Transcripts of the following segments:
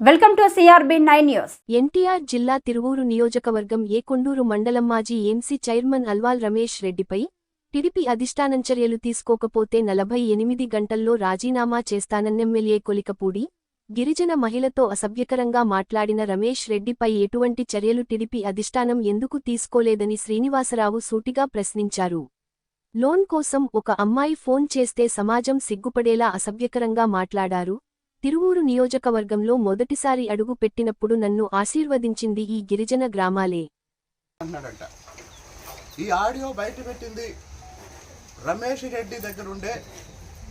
Welcome to CRB nine news. NTR జిల్లా తిరువూరు నియోజకవర్గం ఏ కొండూరు మండలం మాజీ ఎంసీ చైర్మన్ అల్వాల్ రమేష్ రెడ్డిపై టిడిపి అధిష్టానం చర్యలు తీసుకోకపోతే నలభై ఎనిమిది గంటల్లో రాజీనామా చేస్తానన్నెమ్మెల్యే కొలికపూడి గిరిజన మహిళతో అసభ్యకరంగా మాట్లాడిన రమేష్ రెడ్డిపై ఎటువంటి చర్యలు టిడిపి అధిష్టానం ఎందుకు తీసుకోలేదని శ్రీనివాసరావు సూటిగా ప్రశ్నించారు. లోన్ కోసం ఒక అమ్మాయి ఫోన్ చేస్తే సమాజం సిగ్గుపడేలా అసభ్యకరంగా మాట్లాడారు తిరువూరు నియోజకవర్గంలో మొదటిసారి అడుగు పెట్టినప్పుడు నన్ను ఆశీర్వదించింది ఈ గిరిజన గ్రామాలే. అన్నాడట. ఈ ఆడియో బయట పెట్టింది రమేష్ రెడ్డి దగ్గర ఉండే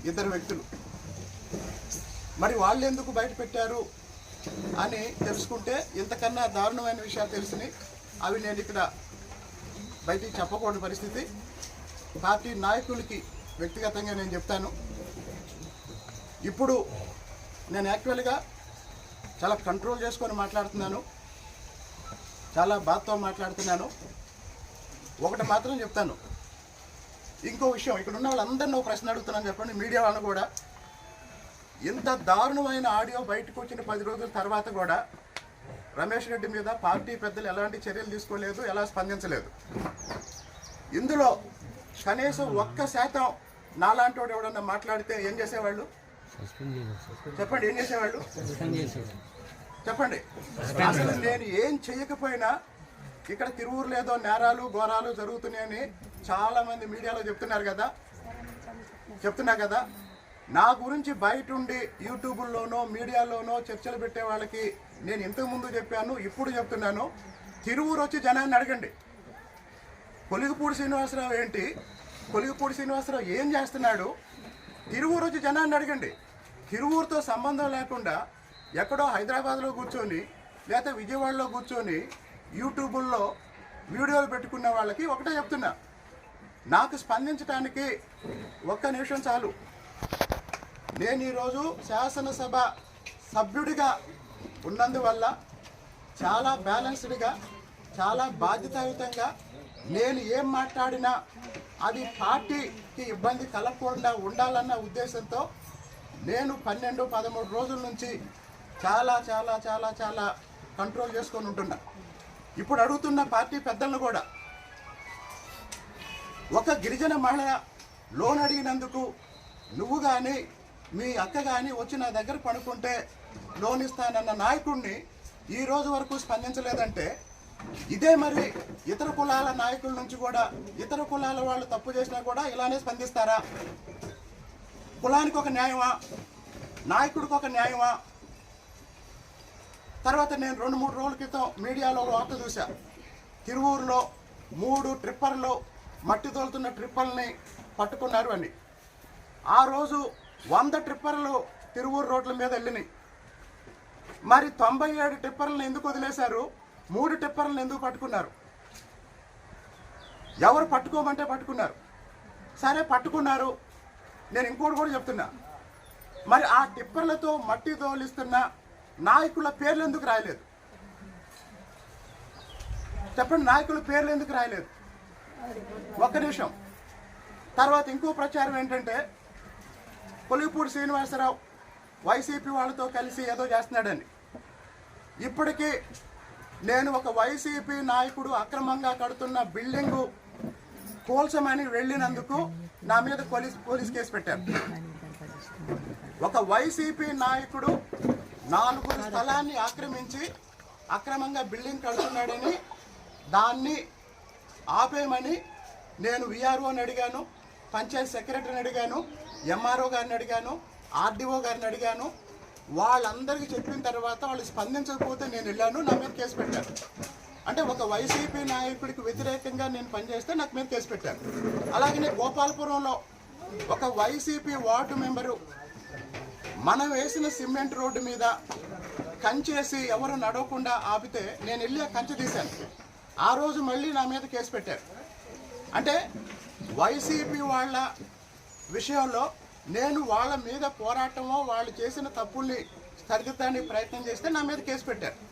ఇద్దరు వ్యక్తులు. మరి వాళ్ళు ఎందుకు బయట పెట్టారు అని తెలుసుకుంటే ఇంతకన్నా దారుణమైన విషయాలు తెలిసినాయి అవి నేను ఇక్కడ బయటికి చెప్పకూడని పరిస్థితి. పార్టీ నాయకులకి వ్యక్తిగతంగా నేను చెప్తాను. ఇప్పుడు నేను యాక్చువల్గా చాలా కంట్రోల్ చేసుకొని మాట్లాడుతున్నాను. చాలా బాధతో మాట్లాడుతున్నాను. ఒకటి మాత్రం చెప్తాను. ఇంకో విషయం ఇక్కడ ఉన్న వాళ్ళందరినీ ఒక ప్రశ్న అడుగుతున్నాను చెప్పండి మీడియా వాళ్ళని కూడా. ఇంత దారుణమైన ఆడియో బయటకు వచ్చిన పది రోజుల తర్వాత కూడా రమేష్ రెడ్డి మీద పార్టీ పెద్దలు ఎలాంటి చర్యలు తీసుకోలేదు ఎలా స్పందించలేదు. ఇందులో కనీసం ఒక్క శాతం నాలాంటి వాడు ఎవడన్నా మాట్లాడితే ఏం చేసేవాళ్ళు? చెప్పండి ఏం చేసేవాళ్ళు? చెప్పండి. అసలు నేను ఏం చేయకపోయినా ఇక్కడ తిరువురు లేదో నేరాలు ఘోరాలు జరుగుతున్నాయని చాలా మంది మీడియాలో చెప్తున్నారు కదా. చెప్తున్నా కదా. నా గురించి బయట ఉండి యూట్యూబ్లోనో మీడియాలోనో చర్చలు పెట్టే వాళ్ళకి నేను ఇంతకు ముందు చెప్పాను ఇప్పుడు చెప్తున్నాను. తిరువురు వచ్చి జనాన్ని అడగండి. కొలిగిపూడి శ్రీనివాసరావు ఏంటి? కొలిగిపూడి శ్రీనివాసరావు ఏం చేస్తున్నాడు? తిరువూరు వచ్చి జనాన్ని అడగండి. తిరువూరుతో సంబంధం లేకుండా ఎక్కడో హైదరాబాద్లో కూర్చొని లేకపోతే విజయవాడలో కూర్చొని యూట్యూబుల్లో వీడియోలు పెట్టుకున్న వాళ్ళకి ఒకటే చెప్తున్నా. నాకు స్పందించడానికి ఒక్క నిమిషం చాలు. నేను ఈరోజు శాసనసభ సభ్యుడిగా ఉన్నందువల్ల చాలా బ్యాలెన్స్డ్గా చాలా బాధ్యతాయుతంగా నేను ఏం మాట్లాడినా అది పార్టీకి ఇబ్బంది కలగకుండా ఉండాలన్న ఉద్దేశంతో నేను పన్నెండు పదమూడు రోజుల నుంచి చాలా చాలా చాలా చాలా కంట్రోల్ చేసుకొని ఉంటున్నా. ఇప్పుడు అడుగుతున్న పార్టీ పెద్దలను కూడా ఒక గిరిజన మహిళ లోన్ అడిగినందుకు నువ్వు కానీ మీ అక్క కానీ వచ్చి నా దగ్గర పడుకుంటే లోన్ ఇస్తానన్న నాయకుడిని ఈ రోజు వరకు స్పందించలేదంటే ఇదే మరి ఇతర కులాల నాయకుల నుంచి కూడా ఇతర కులాల వాళ్ళు తప్పు చేసినా కూడా ఇలానే స్పందిస్తారా? కులానికి ఒక న్యాయమా? నాయకుడికి ఒక న్యాయమా? తర్వాత నేను రెండు మూడు రోజుల క్రితం మీడియాలో వార్త చూశా. తిరువూరులో మూడు ట్రిప్పర్లు మట్టి తోలుతున్న ట్రిప్పర్ని పట్టుకున్నారు అని. ఆ రోజు వంద ట్రిప్పర్లు తిరువూరు రోడ్ల మీద వెళ్ళినాయి. మరి తొంభై ఏడు టిప్పర్లను ఎందుకు వదిలేశారు? మూడు టిప్పర్లను ఎందుకు పట్టుకున్నారు? ఎవరు పట్టుకోమంటే పట్టుకున్నారు. సరే పట్టుకున్నారు. నేను ఇంకోటి కూడా చెప్తున్నా. మరి ఆ టిప్పర్లతో మట్టి తోలిస్తున్న నాయకుల పేర్లు ఎందుకు రాయలేదు? చెప్పండి నాయకుల పేర్లు ఎందుకు రాయలేదు? ఒక్క నిమిషం. తర్వాత ఇంకో ప్రచారం ఏంటంటే కొలిపూడి శ్రీనివాసరావు వైసీపీ వాళ్ళతో కలిసి ఏదో చేస్తున్నాడని. ఇప్పటికీ నేను ఒక వైసీపీ నాయకుడు అక్రమంగా కడుతున్న బిల్డింగు కోల్చమని వెళ్ళినందుకు నా మీద పోలీస్ పోలీస్ కేసు పెట్టారు. ఒక వైసీపీ నాయకుడు నాలుగు స్థలాన్ని ఆక్రమించి అక్రమంగా బిల్డింగ్ కడుతున్నాడని దాన్ని ఆపేయమని నేను విఆర్ఓని అడిగాను పంచాయత్ సెక్రటరీని అడిగాను ఎంఆర్ఓ గారిని అడిగాను ఆర్డీఓ గారిని అడిగాను. వాళ్ళందరికీ చెప్పిన తర్వాత వాళ్ళు స్పందించకపోతే నేను వెళ్ళాను నా మీద కేసు పెట్టాను అంటే ఒక వైసీపీ నాయకుడికి వ్యతిరేకంగా నేను పనిచేస్తే నాకు మీద కేసు పెట్టారు. అలాగనే గోపాలపురంలో ఒక వైసీపీ వార్డు మెంబరు మనం వేసిన సిమెంట్ రోడ్డు మీద కంచేసి ఎవరు నడవకుండా ఆపితే నేను వెళ్ళి ఆ కంచె తీశాను. ఆ రోజు మళ్ళీ నా మీద కేసు పెట్టారు. అంటే వైసీపీ వాళ్ళ విషయంలో నేను వాళ్ళ మీద పోరాటమో వాళ్ళు చేసిన తప్పుల్ని సరిదిద్దడానికి ప్రయత్నం చేస్తే నా మీద కేసు పెట్టారు.